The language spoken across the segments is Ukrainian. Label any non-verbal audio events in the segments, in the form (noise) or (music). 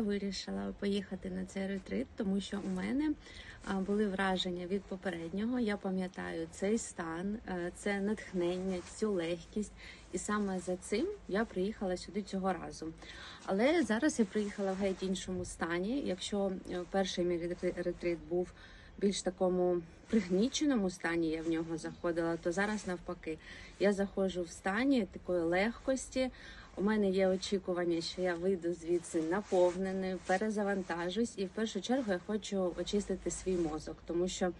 вирішила поїхати на цей ретрит, тому що у мене були враження від попереднього. Я пам'ятаю цей стан, е, це натхнення, цю легкість. І саме за цим я приїхала сюди цього разу. Але зараз я приїхала в геть іншому стані. Якщо е, перший мій ретрит був більш такому пригніченому стані, я в нього заходила, то зараз навпаки. Я заходжу в стані такої легкості. У мене є очікування, що я вийду звідси наповненою, перезавантажусь, і в першу чергу я хочу очистити свій мозок, тому що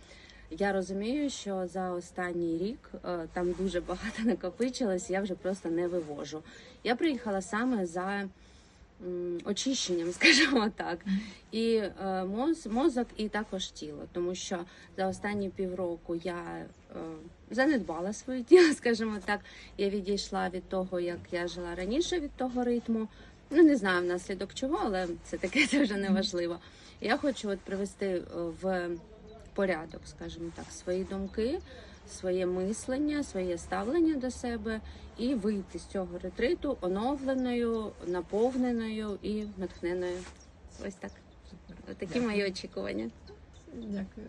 я розумію, що за останній рік е, там дуже багато (laughs) накопичилось, я вже просто не вивожу. Я приїхала саме за очищенням, (laughs) скажімо так, і е, моз, мозок, і також тіло, тому що за останні півроку я е, занедбала своє тіло, (laughs) скажімо так. Я відійшла від того, як я жила раніше від того ритму. Ну не знаю внаслідок чого, але це таке (laughs) це вже не важливо. Я хочу от привести е, в порядок, скажімо так, свої думки, своє мислення, своє ставлення до себе і вийти з цього ретриту оновленою, наповненою і натхненою. Ось так. Ось такі мої очікування. Дякую.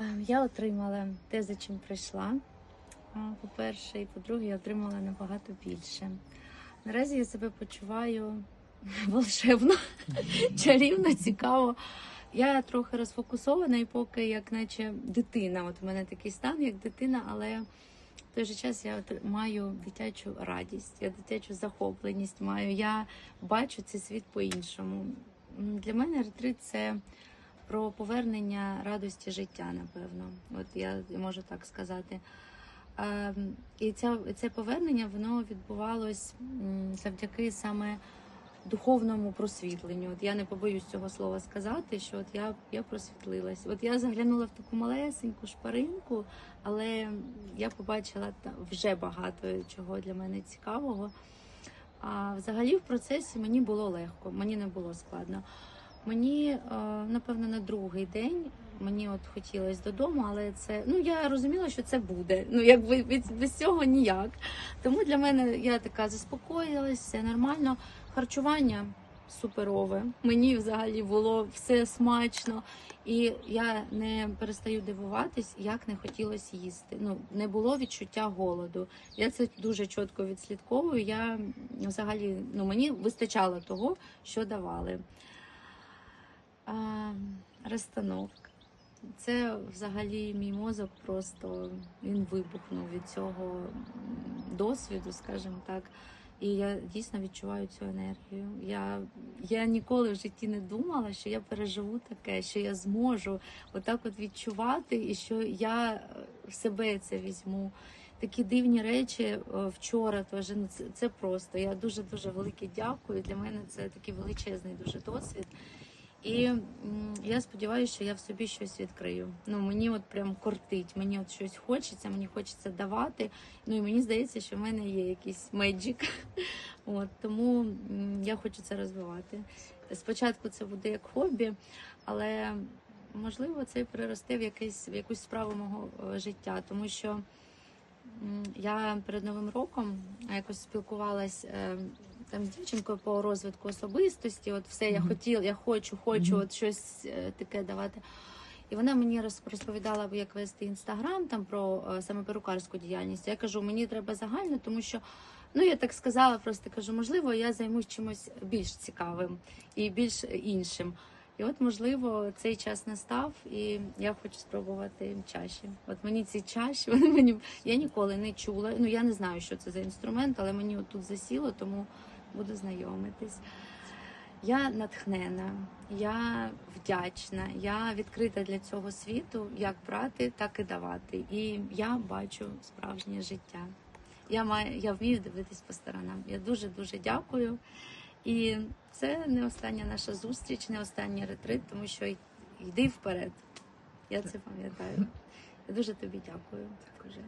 Ем, Я отримала те, за чим прийшла. По-перше, і по-друге, я отримала набагато більше. Наразі я себе почуваю (laughs) волшебно, чарівно, цікаво. Я трохи розфокусована і поки як наче дитина. От у мене такий стан, як дитина, але в той же час я маю дитячу радість, я дитячу захопленість маю. Я бачу цей світ по-іншому. Для мене ретрит це про повернення радості життя, напевно. От я можу так сказати. Ем, І ця, це повернення воно відбувалось завдяки саме духовному просвітленню. От я не побоюсь цього слова сказати, що от я, я просвітлилась. От я заглянула в таку малесеньку шпаринку, але я побачила вже багато чого для мене цікавого. А взагалі в процесі мені було легко, мені не було складно. Мені, е, напевно, на другий день мені от хотілося додому, але це ну я розуміла, що це буде. Ну якби від без цього ніяк. Тому для мене я така заспокоїлась, все нормально. Харчування суперове. Мені взагалі було все смачно, і я не перестаю дивуватись, як не хотілося їсти. Ну не було відчуття голоду. Я це дуже чітко відслідковую. Я взагалі ну мені вистачало того, що давали. А, розстановка. Це взагалі мій мозок просто він вибухнув від цього досвіду, скажімо так. І я дійсно відчуваю цю енергію. Я, я ніколи в житті не думала, що я переживу таке, що я зможу отак от відчувати, і що я е, в себе це візьму. Такі дивні речі е, вчора теж ну, це, це просто. Я дуже дуже велике дякую. Для мене це такий величезний дуже досвід. І я сподіваюся, що я в собі щось відкрию. Ну мені от прям кортить, мені от щось хочеться, мені хочеться давати. Ну і мені здається, що в мене є якийсь меджик. (laughs) От тому я хочу це розвивати. Спочатку це буде як хобі, але можливо це переросте в якесь в якусь справу мого е, життя, тому що я перед новим роком якось спілкувалась е, там з дівчинкою по розвитку особистості. От все я хотів, я хочу, хочу, от щось е, таке давати. І вона мені розповідала, як вести інстаграм там про е, саме перукарську діяльність. Я кажу, мені треба загально, тому що ну я так сказала, просто кажу, можливо, я займусь чимось більш цікавим і більш іншим. І от, можливо, цей час настав, і я хочу спробувати чаші. От мені ці чаші, (laughs) вони мені я ніколи не чула. Ну я не знаю, що це за інструмент, але мені от тут засіло, тому буду знайомитись. Я натхнена, я вдячна, я відкрита для цього світу, як брати, так і давати. І я бачу справжнє життя. Я маю, я вмію дивитись по сторонам. Я дуже дуже дякую. І це не остання наша зустріч, не останній ретрит, тому що йди вперед. Я це пам'ятаю. Я дуже тобі дякую. Дуже.